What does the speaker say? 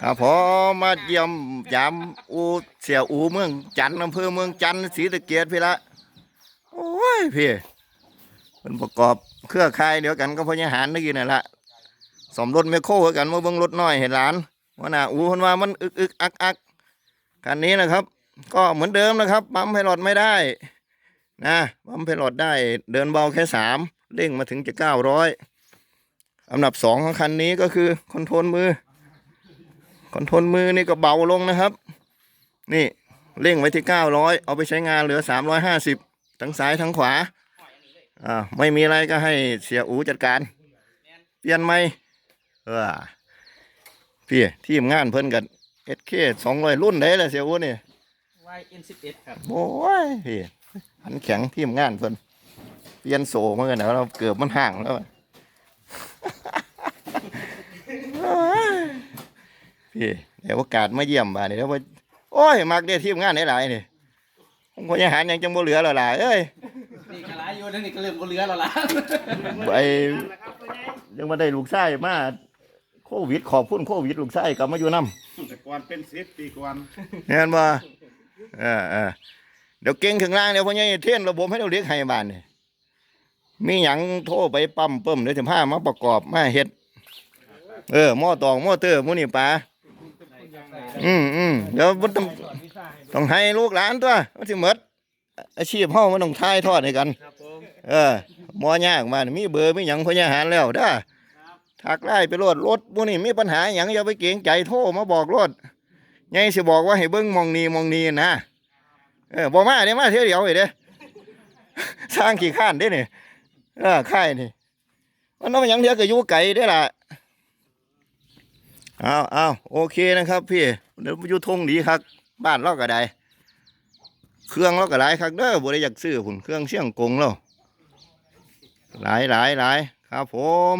ครับผมมาเยี่ยมยามอูเสียอูเมืองจันทร์อำเภอเมืองจันทร์ศรีสะเกียดพี่ละโอ้ยพี่เป็นประกอบเครือข่ายเดียวกันก็พญาหารนึกอยู่นั่นละสมรถไม่โค้กันมาเบิ่งรถน้อยเห็นหลานว่าน่ะอูคนว่ามันอึกอึกอักอักคันนี้นะครับ ก็เหมือนเดิมนะครับปั๊มไพลอตไม่ได้นะปั๊มไพลอตได้เดินเบาแค่สามเร่งมาถึงจะเก้าร้อยอันดับสองของคันนี้ก็คือคอนโทรลมือ คอนโทรลมือนี่ก็เบาลงนะครับ นี่เร่งไว้ที่เก้าร้อยเอาไปใช้งานเหลือสามร้อยห้าสิบทั้งซ้ายทั้งขวา อ่า ไม่มีอะไรก็ให้เสียอูจัดการ เปลี่ยนไหมเออพี่ทีมงานเพิ่นกันเอสเคสองร้อยรุ่นได้เลยเสียอูนี่ YN11 ครับโอ้ยพี่หันแข็งทีมงานเพิ่นเปลี่ยนโซ่มากันแล้วเราเกือบมันห่างแล้ว พี่เดี๋ยวโอกาสมาเยี่ยมบ้านนี่แล้วว่าโอ้ยมักเด้ทีมงานหลายๆนี่ผมก็ยังหารยังจังบ่เหลือแล้วล่ะเอ้ยนี่กระไรอยู่นั่นนี่ก็เริ่มบ่เหลือแล้วล่ะไอ้ยังมาได้ลูกชายมาโควิดขอบคุณโควิดลูกชายกลับมาอยู่นำแต่ก่อนเป็นสิบปีก่อนเห็นบ่เออเออเดี๋ยวเก่งถึงล่างเดี๋ยวพ่อใหญ่เทียนระบบให้เราเรียกให้บ้านนี่มีหยังโทรไปปั๊มเปิ้มเดี๋ยวสิพามาประกอบมาเฮ็ดเออหม้อตองหม้อเตอร์หมื้นี่ปลา อืมอืมเดี๋ยวมันต้องต้องให้ลูกหลานตัวมันสิหมดอาชีพเฮามันต้องทายทอดให้กันครับผมเออหมอยากมานี่มีเบอร์มีหยังพญาหารแล้วเด้อทักไล่ไปรถรถพวกนี้มีปัญหาหยังอย่าไปเกรงใจโทรมาบอกรถยังสิบอกว่าให้เบิ้งหมองนี้หมองนี้นะเออบ่มาเด้มาเที่ยวเดียวไอ้เด้สร้างขี้ข้านเด้นี่เออค่ายนี่มันน้องหยังเดียวก็อยู่ไกลได้อล่ะเอ้าวอ้าวโอเคนะครับ พี่เดี๋ยวอยู่ทงดีครับ บ้านเราก็ได้ เครื่องเราก็หลายครับเด้อบ่ได้อยากซื้อพุ่นเครื่องเชี่ยงกงเราหลายหลายหลายครับผม